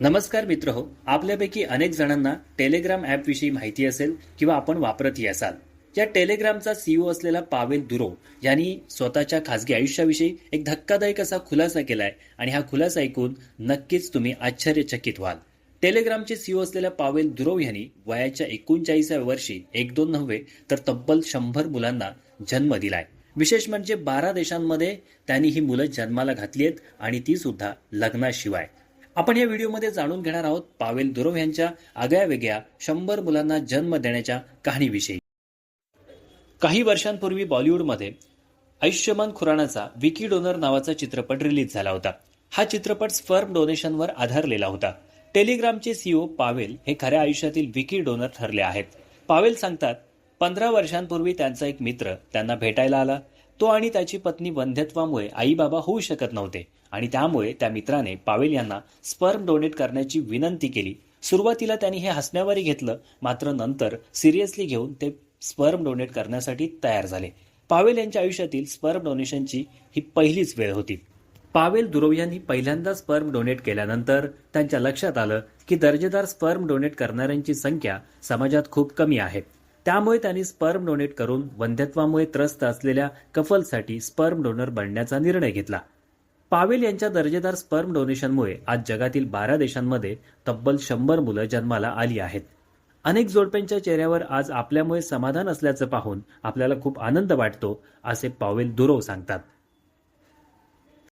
नमस्कार मित्र हो आपल्यापैकी अनेक जणांना टेलिग्राम ॲपविषयी माहिती असेल किंवा आपण वापरतही असाल या टेलिग्रामचा सीईओ असलेला पावेल दुरो यांनी स्वतःच्या खासगी आयुष्याविषयी एक धक्कादायक असा खुलासा केलाय आणि हा खुलासा ऐकून नक्कीच तुम्ही आश्चर्यचकित व्हाल. टेलिग्रामचे सीईओ असलेल्या पावेल दुरोव यांनी वयाच्या एकोणचाळीसाव्या वर्षी एक दोन नव्हे तर तब्बल शंभर मुलांना जन्म दिलाय. विशेष म्हणजे बारा देशांमध्ये त्यांनी ही मुलं जन्माला घातली आहेत आणि ती सुद्धा लग्नाशिवाय. आपण या व्हिडिओमध्ये जाणून घेणार आहोत पावेल दुरव यांच्या आगळ्या वेगळ्या शंभर मुलांना जन्म देण्याच्या कहाणीविषयी. काही वर्षांपूर्वी बॉलिवूडमध्ये आयुष्यमान खुरानाचा विकी डोनर नावाचा चित्रपट रिलीज झाला होता. हा चित्रपट स्पर्म डोनेशनवर आधारलेला होता. टेलिग्रामचे सीईओ पावेल हे खऱ्या आयुष्यातील विकी डोनर ठरले आहेत. पावेल सांगतात पंधरा वर्षांपूर्वी त्यांचा एक मित्र त्यांना भेटायला आला. तो आणि त्याची पत्नी वंध्यत्वामुळे आईबाबा होऊ शकत नव्हते आणि त्यामुळे त्या मित्राने पावेल यांना स्पर्म डोनेट करण्याची विनंती केली. सुरुवातीला त्यांनी हे हसण्यावरही घेतलं मात्र नंतर सिरियसली घेऊन ते स्पर्म डोनेट करण्यासाठी तयार झाले. पावेल यांच्या आयुष्यातील स्पर्म डोनेशनची ही पहिलीच वेळ होती. पावेल दुरव यांनी पहिल्यांदा स्पर्म डोनेट केल्यानंतर त्यांच्या लक्षात आलं की दर्जेदार स्पर्म डोनेट करणाऱ्यांची संख्या समाजात खूप कमी आहे. त्यामुळे त्यांनी स्पर्म डोनेट करून वंध्यत्वामुळे त्रस्त असलेल्या कफलसाठी स्पर्म डोनर बनण्याचा निर्णय घेतला. पावेल यांच्या दर्जेदार स्पर्म डोनेशनमुळे आज जगातील बारा देशांमध्ये तब्बल शंभर मुलं जन्माला आली आहेत. अनेक जोडप्यांच्या चेहऱ्यावर आज आपल्यामुळे समाधान असल्याचं पाहून आपल्याला खूप आनंद वाटतो असे पावेल दुरव सांगतात.